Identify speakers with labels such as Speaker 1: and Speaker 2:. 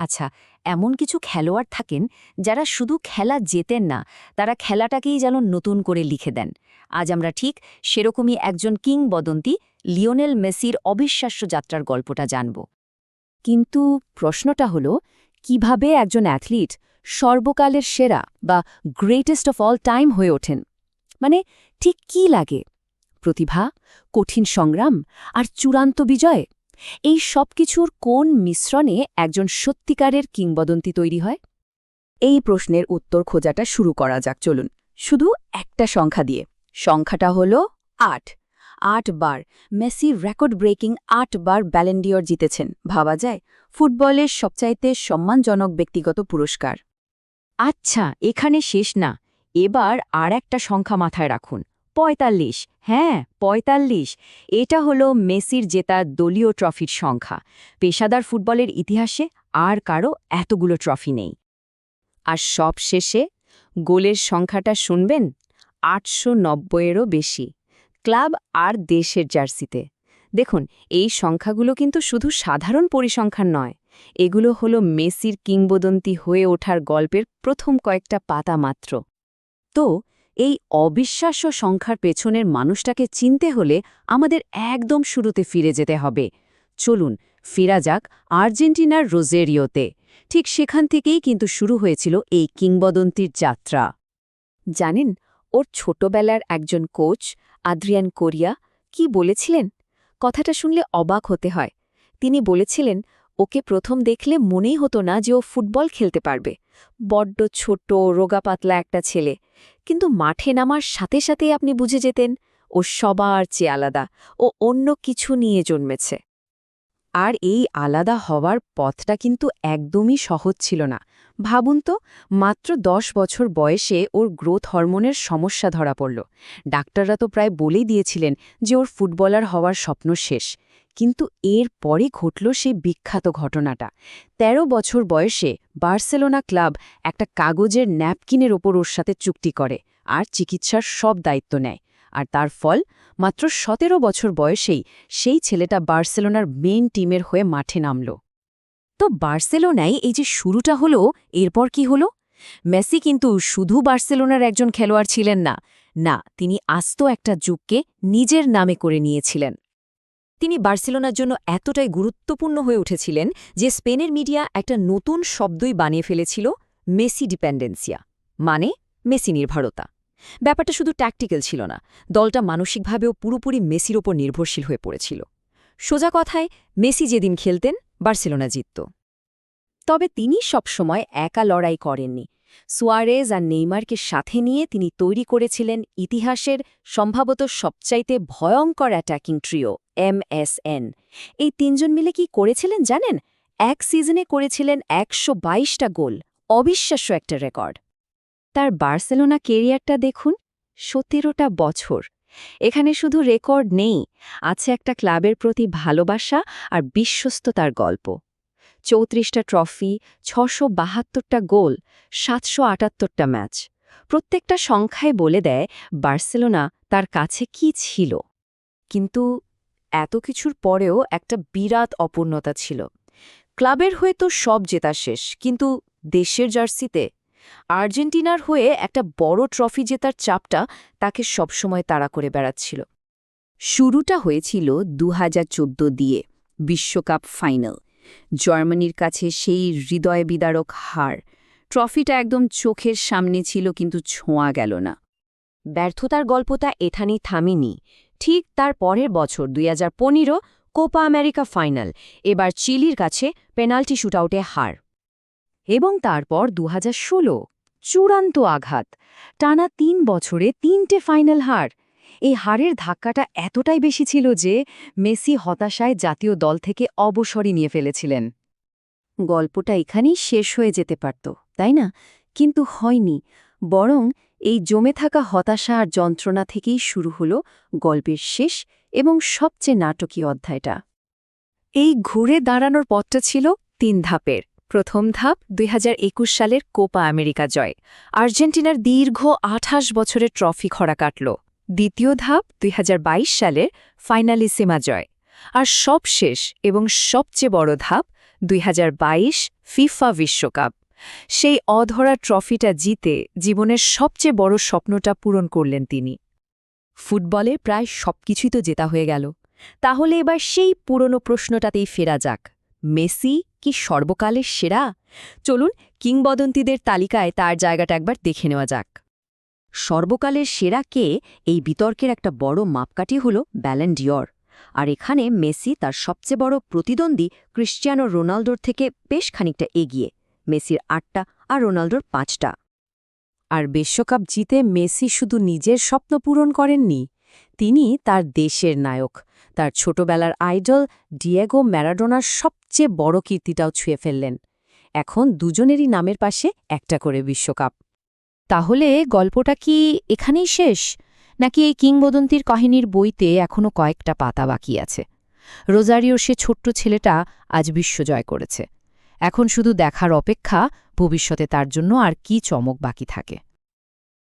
Speaker 1: আচ্ছা এমন কিছু খেলোয়াড় থাকেন যারা শুধু খেলা জেতেন না, তারা খেলাটাকেই যেন নতুন করে লিখে দেন। আজ আমরা ঠিক সেরকমই একজন কিংবদন্তি লিওনেল মেসির অবিশ্বাস্য যাত্রার গল্পটা জানব। কিন্তু প্রশ্নটা হল, কীভাবে একজন অ্যাথলিট সর্বকালের সেরা বা গ্রেটেস্ট অফ অল টাইম হয়ে ওঠেন? মানে ঠিক কি লাগে? প্রতিভা, কঠিন সংগ্রাম আর চূড়ান্ত বিজয়? এই সব কিছুর কোন মিশ্রণে একজন সত্যিকারের কিংবদন্তি তৈরি হয়? এই প্রশ্নের উত্তর খোঁজাটা শুরু করা যাক, চলুন। শুধু একটা সংখ্যা দিয়ে। সংখ্যাটা হল আট। আট বার। মেসি রেকর্ড ব্রেকিং আট বার ব্যালেন্ডিয়র জিতেছেন। ভাবা যায়, ফুটবলের সবচাইতে সম্মানজনক ব্যক্তিগত পুরস্কার। আচ্ছা এখানে শেষ না। এবার আর একটা সংখ্যা মাথায় রাখুন। পঁয়তাল্লিশ। হ্যাঁ পঁয়তাল্লিশ। এটা হলো মেসির জেতা দলীয় ট্রফির সংখ্যা। পেশাদার ফুটবলের ইতিহাসে আর কারও এতগুলো ট্রফি নেই। আর সব শেষে গোলের সংখ্যাটা শুনবেন? আটশো নব্বইয়েরও বেশি। ক্লাব আর দেশের জার্সিতে। দেখুন, এই সংখ্যাগুলো কিন্তু শুধু সাধারণ পরিসংখ্যান নয়। এগুলো হলো মেসির কিংবদন্তি হয়ে ওঠার গল্পের প্রথম কয়েকটা পাতা মাত্র। তো এই অবিশ্বাস্য সংখ্যার পেছনের মানুষটাকে চিনতে হলে আমাদের একদম শুরুতে ফিরে যেতে হবে। চলুন, ফিরা যাক আর্জেন্টিনার রোজেরিওতে। ঠিক সেখান থেকেই কিন্তু শুরু হয়েছিল এই কিংবদন্তির যাত্রা। জানেন, ওর ছোটবেলার একজন কোচ, আদ্রিয়ান কোরিয়া, কি বলেছিলেন? কথাটা শুনলে অবাক হতে হয়। তিনি বলেছিলেন ওকে প্রথম দেখলে মনেই হতো না যে ও ফুটবল খেলতে পারবে। বড্ড ছোট রোগা পাতলা একটা ছেলে। কিন্তু মাঠে নামার সাথে সাথেই আপনি বুঝে যেতেন, ও সবার চেয়ে আলাদা। ও অন্য কিছু নিয়ে জন্মেছে। আর এই আলাদা হওয়ার পথটা কিন্তু একদমই সহজ ছিল না। ভাবুন তো, মাত্র দশ বছর বয়সে ওর গ্রোথ হরমোনের সমস্যা ধরা পড়ল। ডাক্তাররা তো প্রায় বলেই দিয়েছিলেন যে ওর ফুটবলার হওয়ার স্বপ্ন শেষ। কিন্তু এর পরে ঘটল সেই বিখ্যাত ঘটনাটা। ১৩ বছর বয়সে বার্সেলোনা ক্লাব একটা কাগজের ন্যাপকিনের ওপর ওর সাথে চুক্তি করে আর চিকিৎসার সব দায়িত্ব নেয়। আর তার ফল, মাত্র সতেরো বছর বয়সেই সেই ছেলেটা বার্সেলোনার মেন টিমের হয়ে মাঠে নামল। তো বার্সেলোনায় এই যে শুরুটা হলো, এরপর কি হলো? মেসি কিন্তু শুধু বার্সেলোনার একজন খেলোয়াড় ছিলেন না না, তিনি আস্ত একটা যুগকে নিজের নামে করে নিয়েছিলেন। তিনি বার্সেলোনার জন্য এতটাই গুরুত্বপূর্ণ হয়ে উঠেছিলেন যে স্পেনের মিডিয়া একটা নতুন শব্দই বানিয়ে ফেলেছিল, মেসি ডিপেন্ডেন্সিয়া মানে মেসি নির্ভরতা। ব্যাপারটা শুধু ট্যাকটিক্যাল ছিল না, দলটা মানসিকভাবেও পুরোপুরি মেসির ওপর নির্ভরশীল হয়ে পড়েছিল। সোজা কথায়, মেসি যেদিন খেলতেন বার্সেলোনা জিতত। তবে তিনি সবসময় একা লড়াই করেননি। সুয়ারেজ আর নেইমারকে সাথে নিয়ে তিনি তৈরি করেছিলেন ইতিহাসের সম্ভবত সবচাইতে ভয়ঙ্কর অ্যাটাকিং ট্রিও এমএসএন এই তিনজন মিলে কি করেছিলেন জানেন? এক সিজনে করেছিলেন একশো বাইশটা গোল, অবিশ্বাস্য একটা রেকর্ড। তার বার্সেলোনা কেরিয়ারটা দেখুন, সতেরোটা বছর। এখানে শুধু রেকর্ড নেই, আছে একটা ক্লাবের প্রতি ভালোবাসা আর বিশ্বস্ততার গল্প। চৌত্রিশটা ট্রফি, ছশো বাহাত্তরটা গোল, সাতশো আটাত্তরটা ম্যাচ। প্রত্যেকটা সংখ্যায় বলে দেয় বার্সেলোনা তার কাছে কি ছিল। কিন্তু এত কিছুর পরেও একটা বিরাট অপূর্ণতা ছিল। ক্লাবের হয়ে তো সব জেতা শেষ, কিন্তু দেশের জার্সিতে আর্জেন্টিনার হয়ে একটা বড় ট্রফি জেতার চাপটা তাকে সবসময় তাড়া করে বেড়াচ্ছিল। শুরুটা হয়েছিল দু হাজার চোদ্দ দিয়ে, বিশ্বকাপ ফাইনাল। জার্মানির কাছে সেই হৃদয় বিদারক হার। ট্রফিটা একদম চোখের সামনে ছিল কিন্তু ছোঁয়া গেল না। ব্যর্থতার গল্পটা এখানেই থামেনি। ঠিক তার পরের বছর, দুই হাজার পনেরো কোপা আমেরিকা ফাইনাল। এবার চিলির কাছে পেনাল্টি শুটআউটে হার। এবং তারপর দু হাজার ষোলো, চূড়ান্ত আঘাত। টানা তিন বছরে তিনটে ফাইনাল হার। এই হারের ধাক্কাটা এতটাই বেশি ছিল যে মেসি হতাশায় জাতীয় দল থেকে অবসরই নিয়ে ফেলেছিলেন। গল্পটা এখানেই শেষ হয়ে যেতে পারত, তাই না? কিন্তু হয়নি। বরং এই জমে থাকা হতাশা আর যন্ত্রণা থেকেই শুরু হল গল্পের শেষ এবং সবচেয়ে নাটকীয় অধ্যায়টা। এই ঘুরে দাঁড়ানোর পথটা ছিল তিন ধাপের। প্রথম ধাপ দুই হাজার একুশ সালের কোপা আমেরিকা জয়। আর্জেন্টিনার দীর্ঘ আঠাশ বছরের ট্রফি খরা কাটল। দ্বিতীয় ধাপ দুই হাজার বাইশ সালের ফাইনালিসিমা জয়। আর সবশেষ এবং সবচেয়ে বড় ধাপ
Speaker 2: দুই হাজার বাইশ ফিফা বিশ্বকাপ। সেই অধরা ট্রফিটা জিতে জীবনের সবচেয়ে বড় স্বপ্নটা পূরণ করলেন তিনি।
Speaker 1: ফুটবলে প্রায় সবকিছুই তো জেতা হয়ে গেল। তাহলে এবার সেই পুরনো প্রশ্নটাতেই ফেরা যাক। মেসি কি সর্বকালের সেরা? চলুন কিংবদন্তিদের তালিকায় তার জায়গাটা একবার দেখে নেওয়া যাক। সর্বকালের সেরা কে? এই বিতর্কের একটা বড় মাপকাঠি হল ব্যালেন্ডিয়র আর এখানে মেসি তার সবচেয়ে বড় প্রতিদ্বন্দ্বী ক্রিশ্চিয়ানো রোনাল্ডোর থেকে বেশ খানিকটা এগিয়ে। মেসির আটটা আর রোনাল্ডোর পাঁচটা।
Speaker 2: আর বিশ্বকাপ জিতে মেসি শুধু নিজের স্বপ্ন পূরণ করেননি, তিনি তার দেশের নায়ক। তার ছোটবেলার আইডল ডিয়েগো ম্যারাডোনার সবচেয়ে বড় কীর্তিটাও ছুঁয়ে ফেললেন। এখন দুজনেরই নামের পাশে একটা করে বিশ্বকাপ। তাহলে গল্পটা কি এখানেই শেষ? নাকি এই কিংবদন্তির কাহিনীর বইতে এখনও কয়েকটা পাতা বাকি আছে? রোজারিওর সে ছোট্ট ছেলেটা আজ বিশ্বজয় করেছে। এখন শুধু দেখার অপেক্ষা, ভবিষ্যতে তার জন্য আর কি চমক বাকি থাকে?